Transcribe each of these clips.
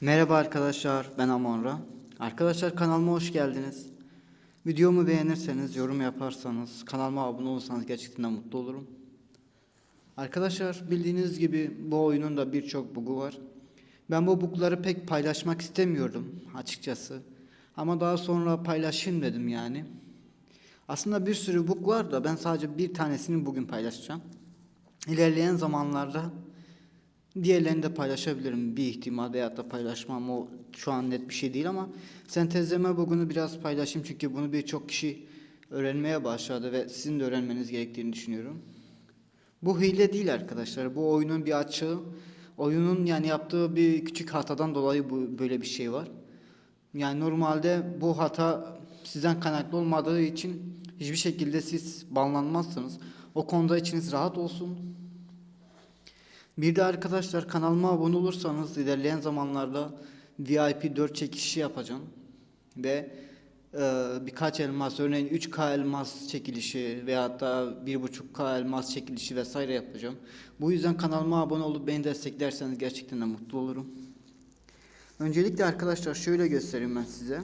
Merhaba arkadaşlar, ben Amonra. Arkadaşlar kanalıma hoş geldiniz. Videomu beğenirseniz, yorum yaparsanız, kanalıma abone olursanız gerçekten mutlu olurum. Arkadaşlar bildiğiniz gibi bu oyunun da birçok bugu var. Ben bu bugları pek paylaşmak istemiyordum açıkçası. Ama daha sonra paylaşayım dedim yani. Aslında bir sürü bug var da ben sadece bir tanesini bugün paylaşacağım. İlerleyen zamanlarda Diğerlerini de paylaşabilirim bir ihtimal veyahut da paylaşmam o şu an net bir şey değil ama sentezleme bugünü biraz paylaşayım çünkü bunu birçok kişi öğrenmeye başladı ve sizin de öğrenmeniz gerektiğini düşünüyorum. Bu hile değil arkadaşlar. Bu oyunun bir açığı. Oyunun yani yaptığı bir küçük hatadan dolayı bu böyle bir şey var. Yani normalde bu hata sizden kaynaklı olmadığı için hiçbir şekilde siz banlanmazsınız. O konuda içiniz rahat olsun. Bir de arkadaşlar kanalıma abone olursanız ilerleyen zamanlarda VIP 4 çekişi yapacağım. Ve e, birkaç elmas örneğin 3K elmas çekilişi veyahut da 1.5K elmas çekilişi vesaire yapacağım. Bu yüzden kanalıma abone olup beni desteklerseniz gerçekten de mutlu olurum. Öncelikle arkadaşlar şöyle göstereyim ben size.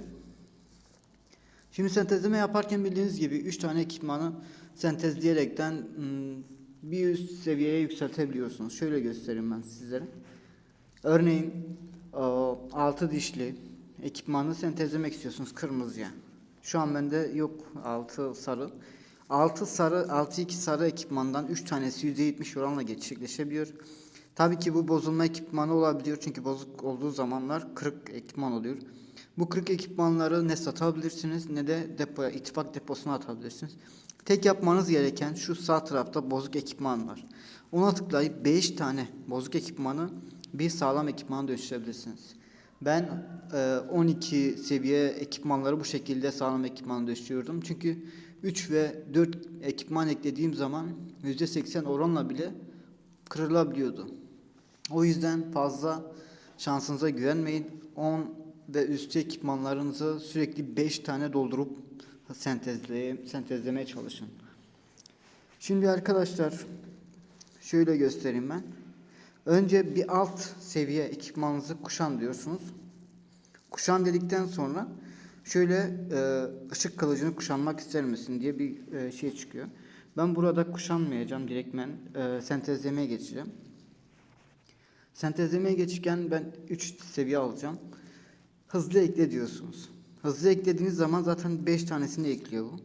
Şimdi sentezleme yaparken bildiğiniz gibi 3 tane ekipmanı sentezleyerekten bir üst seviyeye yükseltebiliyorsunuz. Şöyle göstereyim ben sizlere. Örneğin 6 dişli ekipmanı sentezlemek istiyorsunuz kırmızıya. Şu an bende yok 6 sarı. 6 sarı 6 2 sarı ekipmandan 3 tanesi %70 oranla gerçekleşebiliyor. Tabii ki bu bozulma ekipmanı olabiliyor çünkü bozuk olduğu zamanlar kırık ekipman oluyor. Bu kırık ekipmanları ne satabilirsiniz ne de depoya, ittifak deposuna atabilirsiniz. Tek yapmanız gereken şu sağ tarafta bozuk ekipman var. Ona tıklayıp 5 tane bozuk ekipmanı bir sağlam ekipmana dönüştürebilirsiniz. Ben e, 12 seviye ekipmanları bu şekilde sağlam ekipmana dönüştürüyordum. Çünkü 3 ve 4 ekipman eklediğim zaman %80 oranla bile kırılabiliyordu. O yüzden fazla şansınıza güvenmeyin. 10 ve üstü ekipmanlarınızı sürekli 5 tane doldurup sentezleye, sentezlemeye çalışın. Şimdi arkadaşlar şöyle göstereyim ben. Önce bir alt seviye ekipmanınızı kuşan diyorsunuz. Kuşan dedikten sonra şöyle e, ışık kılıcını kuşanmak ister misin diye bir e, şey çıkıyor. Ben burada kuşanmayacağım. Direktmen e, sentezlemeye geçeceğim. Sentezlemeye geçirken ben 3 seviye alacağım. Hızlı ekle diyorsunuz. Hızlı eklediğiniz zaman zaten 5 tanesini ekliyor bu.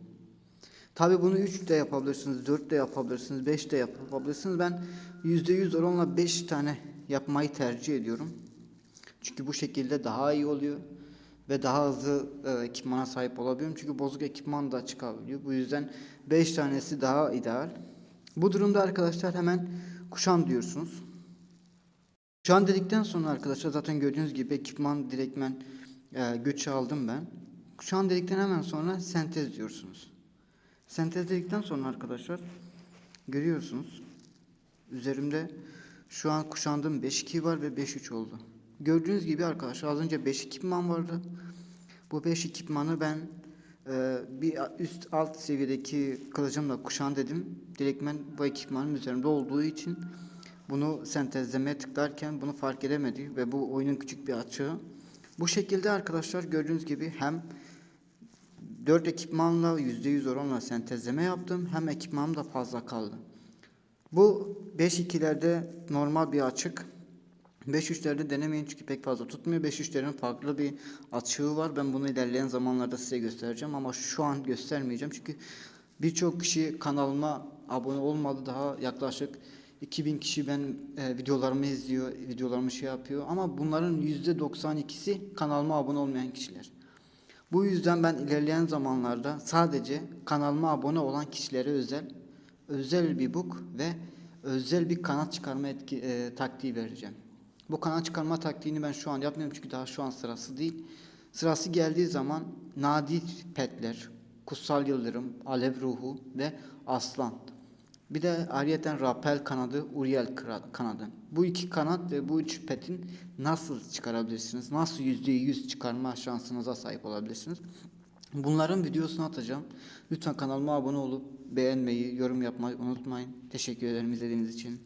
Tabi bunu 3 de yapabilirsiniz, 4 de yapabilirsiniz, 5 de yapabilirsiniz. Ben %100 oranla 5 tane yapmayı tercih ediyorum. Çünkü bu şekilde daha iyi oluyor ve daha hızlı e, ekipmana sahip olabiliyorum. Çünkü bozuk ekipman da çıkabiliyor. Bu yüzden 5 tanesi daha ideal. Bu durumda arkadaşlar hemen kuşan diyorsunuz. Kuşan dedikten sonra arkadaşlar zaten gördüğünüz gibi ekipman direktmen e, güç aldım ben. Kuşan dedikten hemen sonra sentez diyorsunuz. Sentez dedikten sonra arkadaşlar görüyorsunuz. Üzerimde şu an kuşandığım 5-2 var ve 5-3 oldu. Gördüğünüz gibi arkadaşlar az önce 5 ekipman vardı. Bu 5 ekipmanı ben e, bir üst alt seviyedeki kılıcımla kuşan dedim. Direktmen bu ekipmanın üzerinde olduğu için bunu sentezlemeye tıklarken bunu fark edemedi ve bu oyunun küçük bir açığı. Bu şekilde arkadaşlar gördüğünüz gibi hem 4 ekipmanla %100 oranla sentezleme yaptım hem ekipmanım da fazla kaldı. Bu 5-2'lerde normal bir açık. 5-3'lerde denemeyin çünkü pek fazla tutmuyor. 5-3'lerin farklı bir açığı var. Ben bunu ilerleyen zamanlarda size göstereceğim ama şu an göstermeyeceğim. Çünkü birçok kişi kanalıma abone olmadı daha yaklaşık 2000 kişi ben e, videolarımı izliyor, videolarımı şey yapıyor ama bunların %92'si kanalıma abone olmayan kişiler. Bu yüzden ben ilerleyen zamanlarda sadece kanalıma abone olan kişilere özel özel bir book ve özel bir kanat çıkarma etki, e, taktiği vereceğim. Bu kanat çıkarma taktiğini ben şu an yapmıyorum çünkü daha şu an sırası değil. Sırası geldiği zaman nadir petler, kutsal yıldırım, alev ruhu ve aslan bir de ayrıyeten Rapel kanadı, Uriel kanadı. Bu iki kanat ve bu üç petin nasıl çıkarabilirsiniz? Nasıl yüzde yüz çıkarma şansınıza sahip olabilirsiniz? Bunların videosunu atacağım. Lütfen kanalıma abone olup beğenmeyi, yorum yapmayı unutmayın. Teşekkür ederim izlediğiniz için.